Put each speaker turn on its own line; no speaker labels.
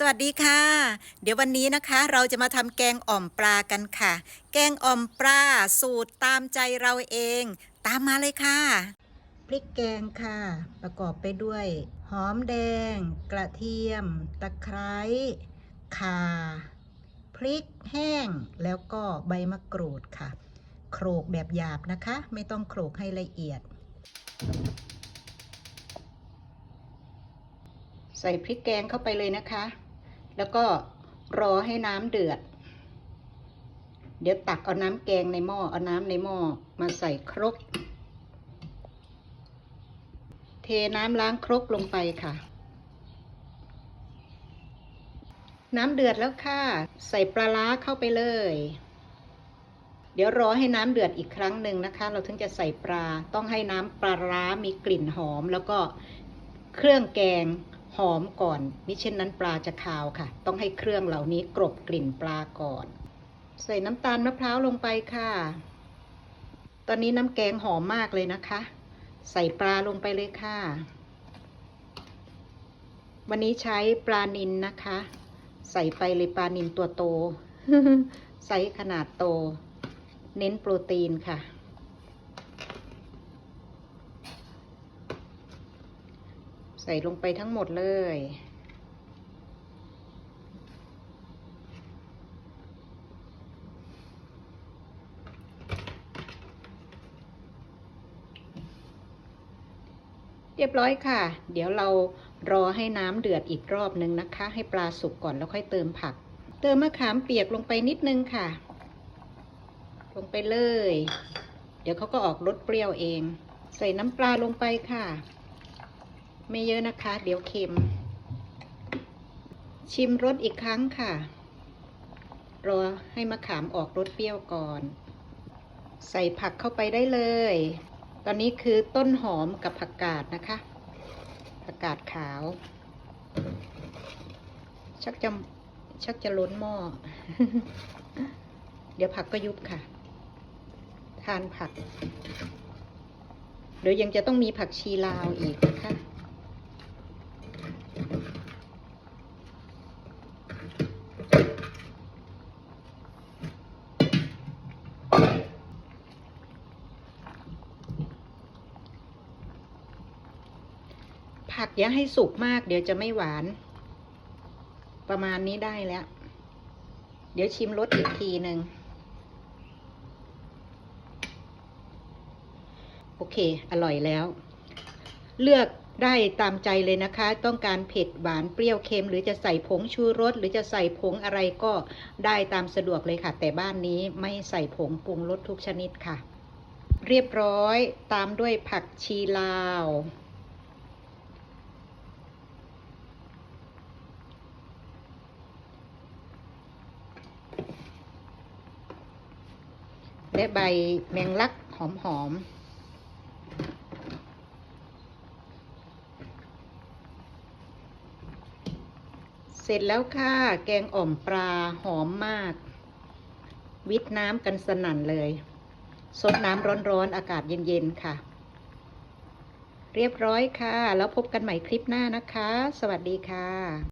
สวัสดีค่ะ เดี๋ยววันนี้นะคะเราจะมาทำแกงอ่อมปลากันค่ะ แกงอ่อมปลาสูตรตามใจเราเอง ตามมาเลยค่ะ พริกแกงค่ะ ประกอบไปด้วย หอมแดง กระเทียม ตะไคร้ข่า พริกแห้ง แล้วก็ใบมะกรูดค่ะ โขลกแบบหยาบนะคะ ไม่ต้องโขลกให้ละเอียดใส่พริกแกงเข้าไปเลยนะคะ แล้วก็รอให้น้ำเดือด เดี๋ยวตักเอาน้ำแกงในหม้อเอาน้ำในหม้อมาใส่ครก เทน้ำล้างครกลงไปค่ะ น้ำเดือดแล้วค่ะ ใส่ปลาร้าเข้าไปเลย เดี๋ยวรอให้น้ำเดือดอีกครั้งหนึ่งนะคะ เราถึงจะใส่ปลา ต้องให้น้ำปลาร้ามีกลิ่นหอม แล้วก็เครื่องแกง หอมก่อนมิเช่นนั้นปลาจะคาวค่ะ ต้องให้เครื่องเหล่านี้กรบกลิ่นปลาก่อน ใส่น้ำตาลมะพร้าวลงไปค่ะ ตอนนี้น้ำแกงหอมมากเลยนะคะ ใส่ปลาลงไปเลยค่ะ วันนี้ใช้ปลานินนะคะ ใส่ไปเลยปลานินตัวโตไซส์ขนาดโต เน้นโปรตีนค่ะ ใส่ลงไปทั้งหมดเลย เรียบร้อยค่ะ เดี๋ยวเรารอให้น้ำเดือดอีกรอบนึงนะคะ ให้ปลาสุกก่อนแล้วค่อยเติมผัก เติมมะขามเปียกลงไปนิดนึงค่ะ ลงไปเลย เดี๋ยวเขาก็ออกรสเปรี้ยวเอง ใส่น้ำปลาลงไปค่ะ ไม่เยอะนะคะ เดี๋ยวเค็ม ชิมรสอีกครั้งค่ะ รอให้มะขามออกรสเปรี้ยวก่อน ใส่ผักเข้าไปได้เลย ตอนนี้คือต้นหอมกับผักกาดนะคะ ผักกาดขาว ชักจะชักจะล้นหม้อ เดี๋ยวผักก็ยุบค่ะ ทานผัก เดี๋ยวยังจะต้องมีผักชีลาวอีกนะคะ ผักอย่าให้สุกมาก เดี๋ยวจะไม่หวาน ประมาณนี้ได้แล้ว เดี๋ยวชิมรสอีกทีหนึ่งโอเค อร่อยแล้ว เลือกได้ตามใจเลยนะคะ ต้องการเผ็ดหวานเปรี้ยวเค็ม หรือจะใส่ผงชูรส หรือจะใส่ผงอะไรก็ได้ตามสะดวกเลยค่ะ แต่บ้านนี้ไม่ใส่ผงปรุงรสทุกชนิดค่ะ เรียบร้อยตามด้วยผักชีลาว และใบแมงลักหอมๆเสร็จแล้วค่ะ แกงอ่อมปลาหอมมาก วิทน้ำกันสนั่นเลยซดน้ำร้อนๆ อากาศเย็น ๆ ค่ะ เรียบร้อยค่ะ แล้วพบกันใหม่คลิปหน้านะคะ สวัสดีค่ะ